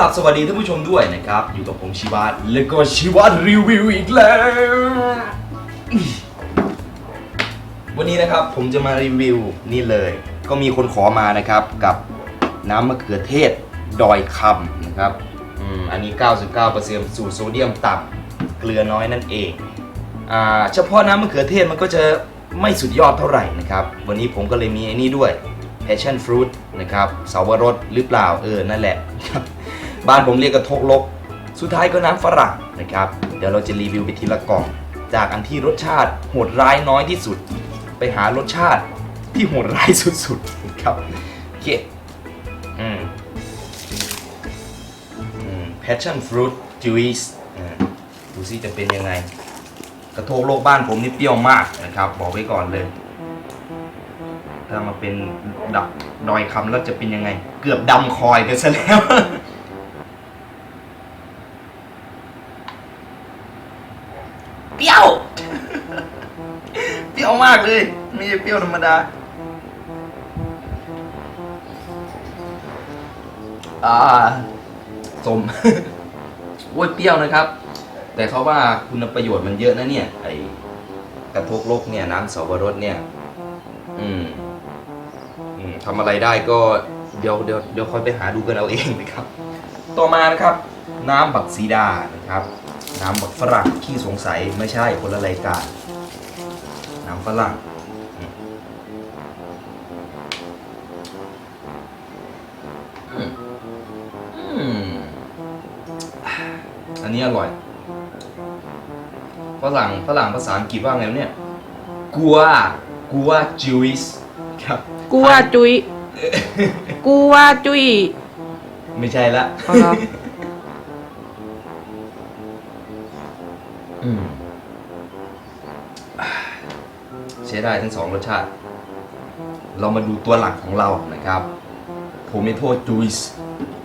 ราบสวัสดีท่านผู้ชมด้วยนะครับ อยู่กับผมชิวาและก็ชิวารีวิวอีกแล้ว วันนี้นะครับผมจะมารีวิวนี่เลย ก็มีคนขอมานะครับกับน้ำมะเขือเทศดอยคำนะครับอืมอันนี้ 99%สูตรโซเดียมต่ำเกลือน้อยนั่นเองอ่าเฉพาะน้ำมะเขือเทศมันก็จะไม่สุดยอดเท่าไหร่นะครับ วันนี้ผมก็เลยมีไอ้นี่ด้วย passion fruit นะครับเสาวรสหรือเปล่าเออ นั่นแหละครั บ้านผมเรียกกระทกลก สุดท้ายก็น้ำฝรั่งนะครับ เดี๋ยวเราจะรีวิวไปทีละกล่อง จากอันที่รสชาติโหดร้ายน้อยที่สุด ไปหารสชาติที่โหดร้ายสุดๆครับโอเคอืมอืม passion fruit juice ดูซิจะเป็นยังไง กระโทกโลกบ้านผมนี่เปรี้ยวมากนะครับ บอกไว้ก่อนเลย ถ้ามาเป็นดับดอยคำแล้วจะเป็นยังไง เกือบดำคอยไปซะแล้ว เปรี้ยว เปรี้ยวมากเลยไม่ใช่เปรี้ยวธรรมดาอ่าสมโอ้ยเปรี้ยวนะครับ แต่เขาว่าคุณประโยชน์มันเยอะนะเนี่ย ไอกระทกโลกเนี่ยน้ำเสาวรสเนี่ย อืม อืมทำอะไรได้ก็เดี๋ยวเดี๋ยวเดี๋ยวค่อยไปหาดูกันเอาเองนะครับ ต่อมานะครับ น้ำบักซีดานะครับ น้ำบักฝรั่งขี้สงสัยไม่ใช่คนละรายการ น้ำฝรั่งอืมอืมอืมอันนี้อร่อย ฝรั่งฝรั่งภาษาอังกฤษว่าไงวะเนี่ย กัว กัวจูอิสครับ กูว่าจุย กูว่าจุยไม่ใช่ละ เอาเหรอ อืม ใช้ได้ทั้งสองรสชาติ เรามาดูตัวหลักของเรานะครับโทเมโตจูส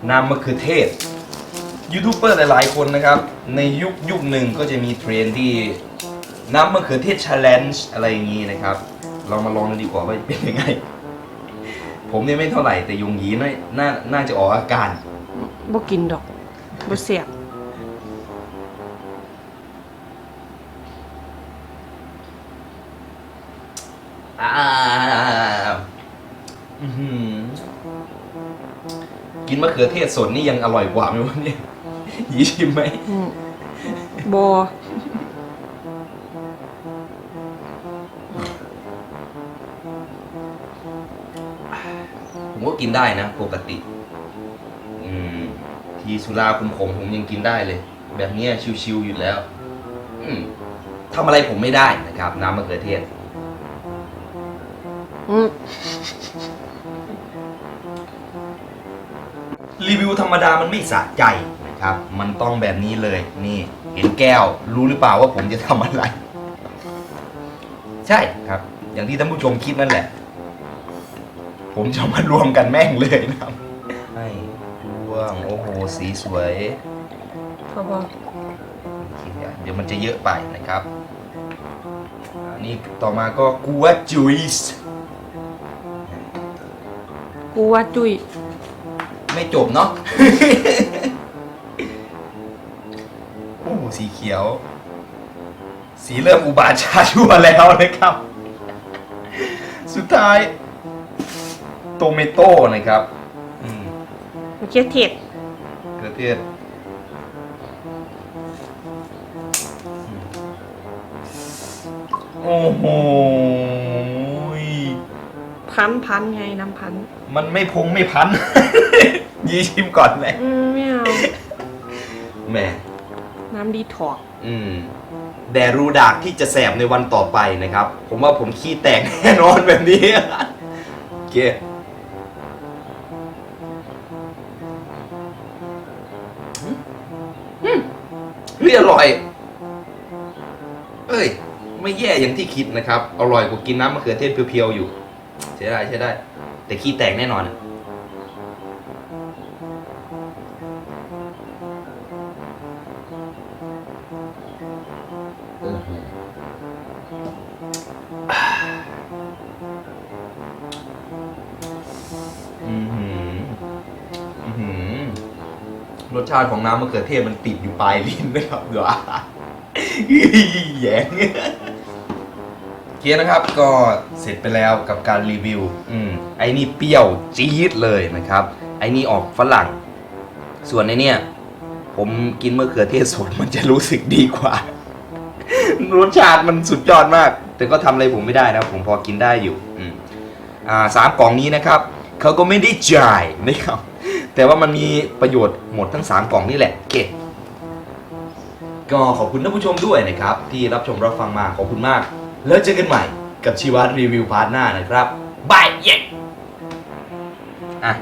น้ำมะเขือเทศยูทูบเบอร์หลายๆ คนนะครับ ในยุคยุคหนึ่งก็จะมีเทรนด์ที่น้ำมะเขือเทศ challenge อะไรอย่างนี้นะครับ เรามาลองกันดีกว่าว่าเป็นยังไง ผมเนี่ยไม่เท่าไหร่แต่ยงยีน่าน่าจะออกอาการบ่กินดอกบ่เสียบ อ่าอื้อหือกินมะเขือเทศสดนี่ยังอร่อยกว่าไหมวะเนี่ยหยีชิมไหม อืมบ่ผมก็กินได้นะ ปกติ อืม ทีสุราคุมขมผมยังกินได้เลย แบบเนี้ยชิวๆอยู่แล้ว อืมทำอะไรผมไม่ได้นะครับ น้ำมะเขือเทศ รีวิวธรรมดามันไม่สะใจนะครับ มันต้องแบบนี้เลย นี่ เห็นแก้ว รู้หรือเปล่าว่าผมจะทำอะไร ใช่ครับ อย่างที่ท่านผู้ชมคิดนั่นแหละ ผมจะมารวมกันแม่งเลยนะครับให้ดวงโอ้โห สีสวยพอบ่เดี๋ยวมันจะเยอะไปนะครับอันนี้ต่อมาก็กัวจุยส์กูว่าจุย ไม่จบเนาะ โอ้โหสีเขียว สีเริ่มอุบาทชาชัวแล้วนะครับ สุดท้าย โตเมโต้นะครับอืมมะเขือเทศเกลือเทศโอ้โห พันพันไงน้ำพันมันไม่พงไม่พัน ยีชิมก่อนเลยอืมไม่เอาแหมน้ำดีถอกอืมแดรูดากที่จะแสบในวันต่อไปนะครับ ผมว่าผมขี้แตกแน่นอนแบบนี้ โอเคอืมเฮ้ยอร่อย เอ้ย ไม่แย่อย่างที่คิดนะครับ อร่อยกว่ากินน้ำมะเขือเทศเพียวๆอยู่ ใช่ได้ใช่ได้ แต่ขี้แตกแน่นอนอือหืออือหือรสชาติของน้ำมะเขือเทศมันติดอยู่ปลายลิ้นนะครับเดี๋ยวอะแยง เคนะครับก็เสร็จไปแล้วกับการรีวิว อืมไอ้นี่เปรี้ยวจี๊ดเลยนะครับ ไอ้นี่ออกฝรั่ง ส่วนในเนี่ย ผมกินมะเขือเทศสดมันจะรู้สึกดีกว่า รสชาติมันสุดยอดมาก แต่ก็ทำอะไรผมไม่ได้นะ ผมพอกินได้อยู่ อืมอ่าสามกล่องนี้นะครับเขาก็ไม่ได้จ่ายนะครับ แต่ว่ามันมีประโยชน์หมดทั้ง3กล่องนี่แหละเก็บก็ขอบคุณท่านผู้ชมด้วยนะครับ ที่รับชมรับฟังมาขอบคุณมาก แล้วเจอกันใหม่กับชีวัตรีวิวพาร์ทหน้านะครับบายเย้อะ